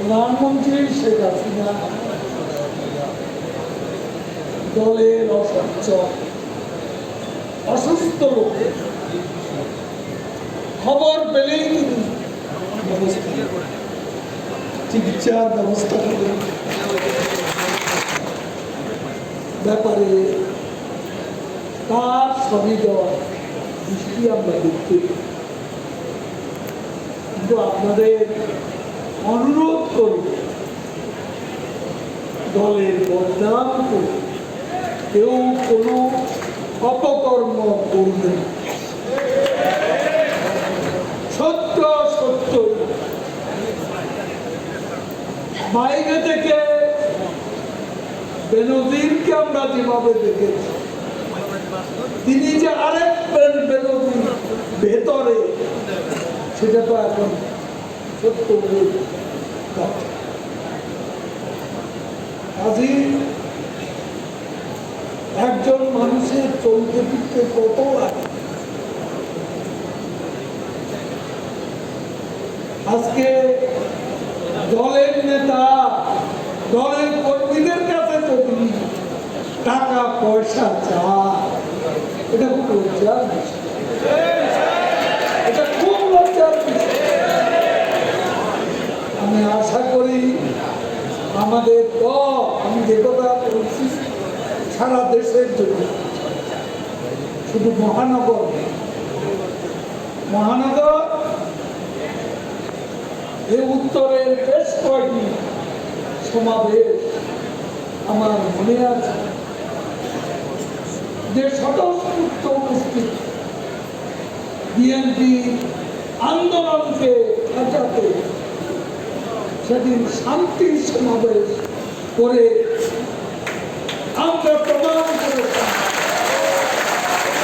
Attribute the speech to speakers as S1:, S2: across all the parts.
S1: প্রধানমন্ত্রী শেখ হাসিনা দলের অসচ্ছল অসুস্থ লোক খবর পেলেই তিনি চিকিৎসার ব্যবস্থা করেন। ব্যাপারে তার সবিদয় দৃষ্টি আমরা দেখতে কিন্তু আপনাদের অনুরোধ করব, দলের বদনাম করে কেউ কোনো অপকর্ম করবে। সত্য সত্য বাইরে থেকে বেনজিরকে আমরা যেভাবে দেখেছি, তিনি যে আরেক বেন- বেনজির ভেতরে, সেটা তো এখন সত্য গেছে। একজন মানুষের চলতে ফিরতে কত লাগে আজকে দলের নেতা, দলের কর্মীদের কাছে যদি টাকা পয়সা চা এটা খুব লজ্জার বিষয়। আমি আশা করি আমাদের দল, আমি যে কথা বলছি, সারা দেশের জন্য। শুধু মহানগর মহানগর এই উত্তরের বেশ কয়েকটি সমাবেশ আমার মনে আছে। যে স্বতঃস্ফূর্ত উপস্থিত বিএনপি আন্দোলনকে ঠেকাতে সেদিন শান্তি সমাবেশ করে আমরা প্রমাণ করেছি।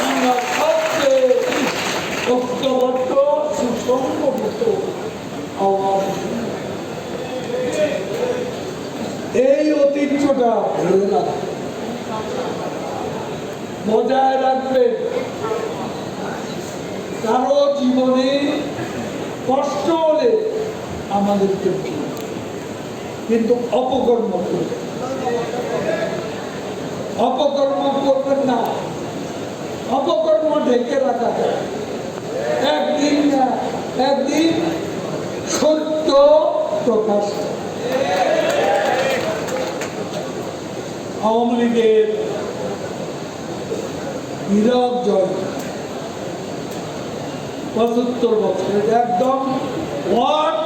S1: আমরা সবচেয়ে ঐক্যবদ্ধ, সুসংগঠিত আওয়াজ এই ঐতিহ্যটা ধরে রাখবে বজায় রাখবেন। কারও জীবনে কষ্ট হলে আমাদেরকে। কিন্তু অপকর্ম করবেন অপকর্ম করবেন না। অপকর্ম ঢেকে রাখা যায়। একদিন একদিন সত্য প্রকাশ। আওয়ামী লীগের নীরব জয়। পঁচাত্তর বছর এটা একদম ওয়ার্ড